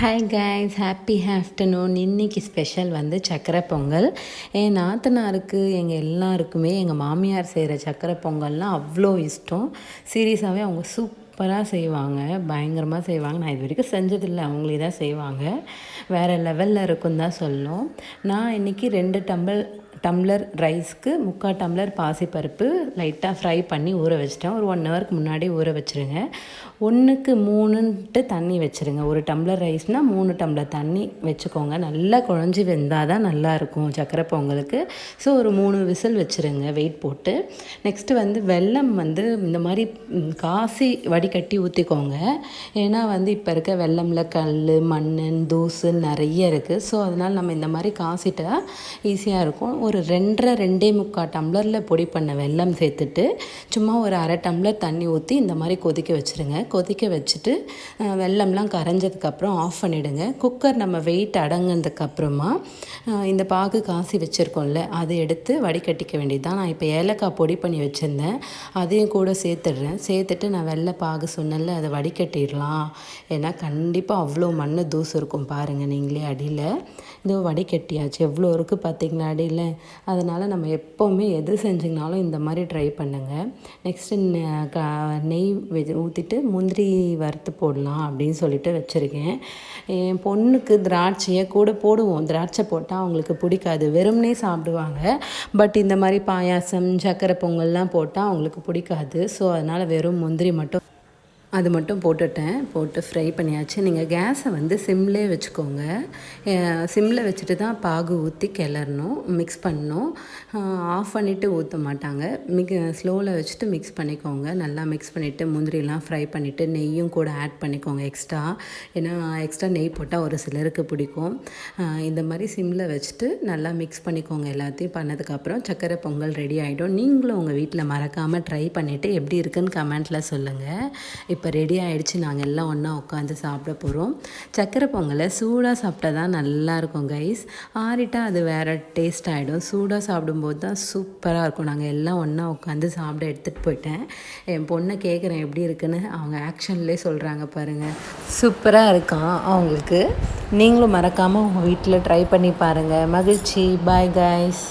Hi guys happy afternoon இன்றைக்கி special வந்து சக்கரை பொங்கல். என் நாத்தனாருக்கு எங்கள் எல்லாருக்குமே எங்கள் மாமியார் செய்கிற சக்கரை பொங்கல்னால் அவ்வளோ இஷ்டம். சீரியஸாகவே அவங்க சூப்பராக செய்வாங்க. பயங்கரமாக செய்வாங்க. நான் இது வரைக்கும் செஞ்சதில்லை. அவங்களே தான் செய்வாங்க. வேறு லெவலில் இருக்கும் தான் சொல்லும். நான் இன்றைக்கி ரெண்டு டம்பிள் டம்ளர் ரைஸ்க்கு முக்கால் டம்ளர் பாசிப்பருப்பு லைட்டாக ஃப்ரை பண்ணி ஊற வச்சிட்டேன். ஒரு ஒன் ஹவருக்கு முன்னாடி ஊற வச்சுருங்க. ஒன்றுக்கு மூணுன்ட்டு தண்ணி வச்சுருங்க. ஒரு டம்ளர் ரைஸ்னால் மூணு டம்ளர் தண்ணி வச்சுக்கோங்க. நல்லா குழஞ்சி வெந்தால் தான் நல்லாயிருக்கும் சக்கரை பொங்கலுக்கு. ஸோ ஒரு மூணு விசில் வச்சுருங்க வெயிட் போட்டு. நெக்ஸ்ட்டு வந்து வெல்லம் வந்து இந்த மாதிரி காசி வடிகட்டி ஊற்றிக்கோங்க ஏன்னா வந்து இப்போ இருக்க வெள்ளமில் கல் மண் தூசு நிறைய இருக்குது ஸோ அதனால் நம்ம இந்த மாதிரி காசிட்டால் ஈஸியாக இருக்கும். ஒரு ரெண்டரை ரெண்டே முக்கால் டம்ளரில் பொடி பண்ண வெல்லம் சேர்த்துட்டு சும்மா ஒரு அரை டம்ளர் தண்ணி ஊற்றி இந்த மாதிரி கொதிக்க வச்சுருங்க. கொதிக்க வச்சுட்டு வெல்லம்லாம் கரைஞ்சதுக்கப்புறம் ஆஃப் பண்ணிவிடுங்க குக்கர் நம்ம வெயிட் அடங்கினதுக்கப்புறமா இந்த பாகு காசி வச்சுருக்கோம்ல அதை எடுத்து வடிகட்டிக்க வேண்டியதுதான். நான் இப்போ ஏலக்காய் பொடி பண்ணி வச்சுருந்தேன். அதையும் கூட சேர்த்துடுறேன். சேர்த்துட்டு நான் வெள்ளை பாகு சொன்னல அதை வடிகட்டிடலாம். ஏன்னா கண்டிப்பாக அவ்வளோ மண் தூசு இருக்கும் பாருங்கள் நீங்களே அடியில். இதோ வடிகட்டியாச்சு. எவ்வளோ இருக்குது பார்த்தீங்களா அடியில்? அதனால் நம்ம எப்போவுமே எது செஞ்சிங்கனாலும் இந்த மாதிரி ட்ரை பண்ணுங்கள் நெக்ஸ்ட்டு நெய் வெ ஊற்றிட்டு முந்திரி வறுத்து போடலாம் அப்படின்னு சொல்லிட்டு வச்சுருக்கேன். என் பொண்ணுக்கு திராட்சையை கூட போடுவோம். திராட்சை போட்டால் அவங்களுக்கு பிடிக்காது. வெறும்னே சாப்பிடுவாங்க. பட் இந்த மாதிரி பாயாசம் சக்கரை பொங்கல்லாம் போட்டால் அவங்களுக்கு பிடிக்காது. ஸோ அதனால் வெறும் முந்திரி மட்டும் அது மட்டும் போட்டுட்டேன். போட்டு ஃப்ரை பண்ணியாச்சு. நீங்கள் கேஸை வந்து சிம்லே வச்சுக்கோங்க. சிம்மில் வச்சுட்டு தான் பாகு ஊற்றி கிளறணும் மிக்ஸ் பண்ணணும். ஆஃப் பண்ணிவிட்டு ஊற்ற மாட்டாங்க. மிக் ஸ்லோவில் வச்சுட்டு மிக்ஸ் பண்ணிக்கோங்க. நல்லா மிக்ஸ் பண்ணிவிட்டு முந்திரிலாம் ஃப்ரை பண்ணிவிட்டு நெய்யும் கூட ஆட் பண்ணிக்கோங்க எக்ஸ்ட்ரா ஏன்னா எக்ஸ்ட்ரா நெய் போட்டால் ஒரு சிலருக்கு பிடிக்கும். இந்த மாதிரி சிம்மில் வச்சுட்டு நல்லா மிக்ஸ் பண்ணிக்கோங்க எல்லாத்தையும். பண்ணதுக்கப்புறம் சக்கரை பொங்கல் ரெடி ஆகிடும் நீங்களும் உங்கள் வீட்டில் மறக்காமல் ட்ரை பண்ணிவிட்டு எப்படி இருக்குன்னு கமெண்ட்டில் சொல்லுங்கள் இப்போ ரெடி ஆகிடுச்சு நாங்கள் எல்லாம் ஒன்றா உட்காந்து சாப்பிட போகிறோம் சக்கரை பொங்கலை சூடாக சாப்பிட்டா தான் நல்லாயிருக்கும் கைஸ் ஆறிட்டால் அது வேறு டேஸ்ட் ஆகிடும் சூடாக சாப்பிடும்போது தான் சூப்பராக இருக்கும். நாங்கள் எல்லாம் ஒன்றா உட்காந்து சாப்பிட எடுத்துகிட்டு போயிட்டேன். என் பொண்ணை கேட்குறேன் எப்படி இருக்குன்னு? அவங்க ஆக்ஷன்லேயே சொல்கிறாங்க பாருங்கள் சூப்பராக இருக்கான் அவங்களுக்கு? நீங்களும் மறக்காமல் உங்கள் வீட்டில் ட்ரை பண்ணி பாருங்கள் மகிழ்ச்சி. Bye guys